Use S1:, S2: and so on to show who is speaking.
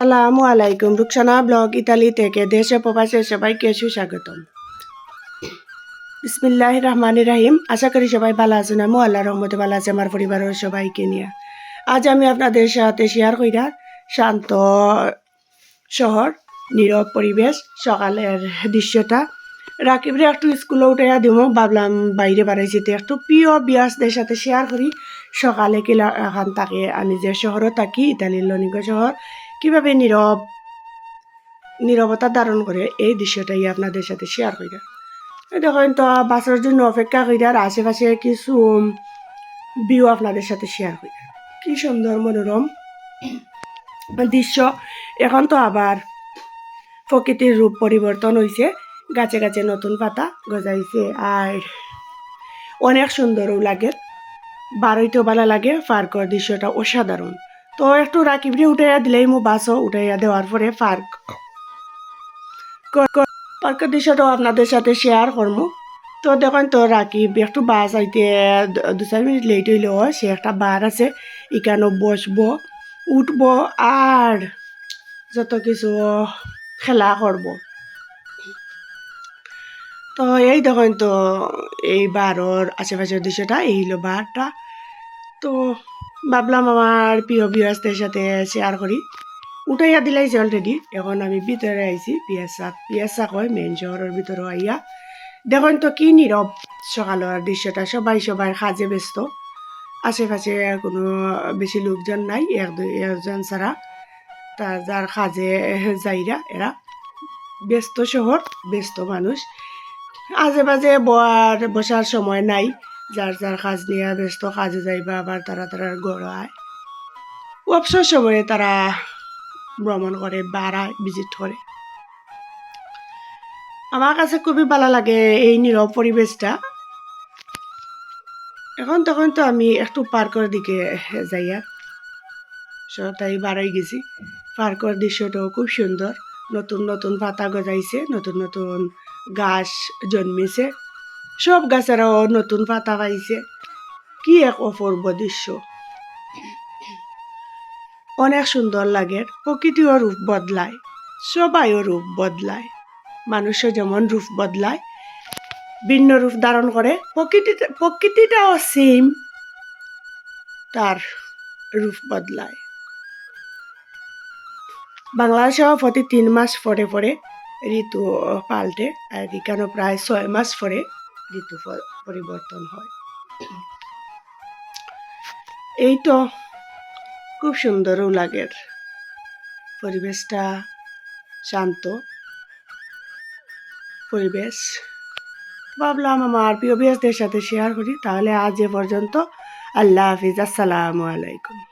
S1: আসসালামু আলাইকুম, Rukhsana blog Italy থেকে দেশে প্রবাসে সবাইকে সুস্বাগতম। বিসমিল্লাহ রহমান রাহিম। আশা করি সবাই ভালো আছেন। আমি আল্লাহ রহমতে ভালো আছে, আমার পরিবারের সবাইকে নিয়ে। আজ আমি আপনাদের সাথে শেয়ার কইরা শান্ত শহর, নীরব পরিবেশ, সকালের দৃশ্যটা রাকিবরে একটু স্কুলে উঠাইয়া দিব ভাবলাম বাইরে বাড়াইছি তো একটু প্রিয় বিয়াসদের সাথে শেয়ার করি। সকালে কিলা এখান তাকে আমি যে শহরও থাকি, ইতালির লনিঙ্গ শহর। কীভাবে নীরব নীরবতা ধারণ করে? এই দৃশ্যটাই আপনাদের সাথে শেয়ার করি দেখেন তো বাসের জন্য অপেক্ষা করি আর আশেপাশে কিছু ভিউ আপনাদের সাথে শেয়ার করি কি সুন্দর মনোরম দৃশ্য। এখন তো আবার প্রকৃতির রূপ পরিবর্তন হয়েছে গাছে গাছে নতুন পাতা গজাইছে। আর অনেক সুন্দরও লাগে। বারোইতেও ভালো লাগে পার্কর দৃশ্যটা অসাধারণ। তো একটু রাকিবরে উঠাইয়া দিলেই মো বাসও উঠাইয়া দেওয়ার পরে পার্ক পার্কের দৃশ্যটাও আপনাদের সাথে শেয়ার করব তো দেখেন তো রাকিব একটু বাস আইতে দু চার মিনিট লেট হইলেও সে একটা বার আছে এখানে বসবো উঠবো আর যত কিছু খেলা করব তো এই দেখেন তো, এই বারোর আশেপাশের দৃশ্যটা, এই হলো বারটা তো ভাবলাম আমার প্রিয় বিয়াসদের সাথে শেয়ার করি। উঠাইয়া দিলাইছে অলরেডি এখন আমি ভিতরে আইছি পিয়াসা পিয়াসা কয় মেন শহরের ভিতরে আইয়া। দেখেন তো কি নীরব সকালের দৃশ্যটা। সবাই সবার কাজে ব্যস্ত। আশেপাশে কোনো বেশি লোকজন নাই, এক দুই একজন ছাড়া। তা যার কাজে যাইরা এরা ব্যস্ত শহর, ব্যস্ত মানুষ। আজে বাজে বসার সময় নাই। যার যার কাজ নিয়ে ব্যস্ত কাজে যাইবা, আবার তারা তারা গড় আয়। অবসর সময়ে তারা ভ্রমণ করে বাড়ায় ভিজিট করে। আমার কাছে খুবই ভালো লাগে এই নীরব পরিবেশটা। এখন তখন তো আমি একটু পার্কের দিকে যাইয়া তাই বাড়াই গেছি। পার্কের দৃশ্যটাও খুব সুন্দর। নতুন নতুন পাতা গজাইছে, নতুন নতুন গাছ জন্মেছে। সব গাছেরাও নতুন পাতা পাইছে। কি এক অপূর্ব দৃশ্য। অনেক সুন্দর লাগে, প্রকৃতিও রূপ বদলায়, সবাইও রূপ বদলায়। মানুষও যেমন রূপ বদলায়, ভিন্ন রূপ ধারণ করে প্রকৃতিটা প্রকৃতিটাও সেম তার রূপ বদলায়। বাংলাদেশেও প্রতি তিন মাস পরে পরে ঋতু পাল্টে, আর এখানে প্রায় ছয় মাস পরে ঋতু পরিবর্তন হয়। এই তো খুব সুন্দরও লাগে পরিবেশটা শান্ত। পরিবেশ। ভাবলাম আমার প্রিয় বিয়াসদের সাথে শেয়ার করি, তাহলে আজ এ পর্যন্ত। আল্লাহ হাফিজ, আসসালামু আলাইকুম।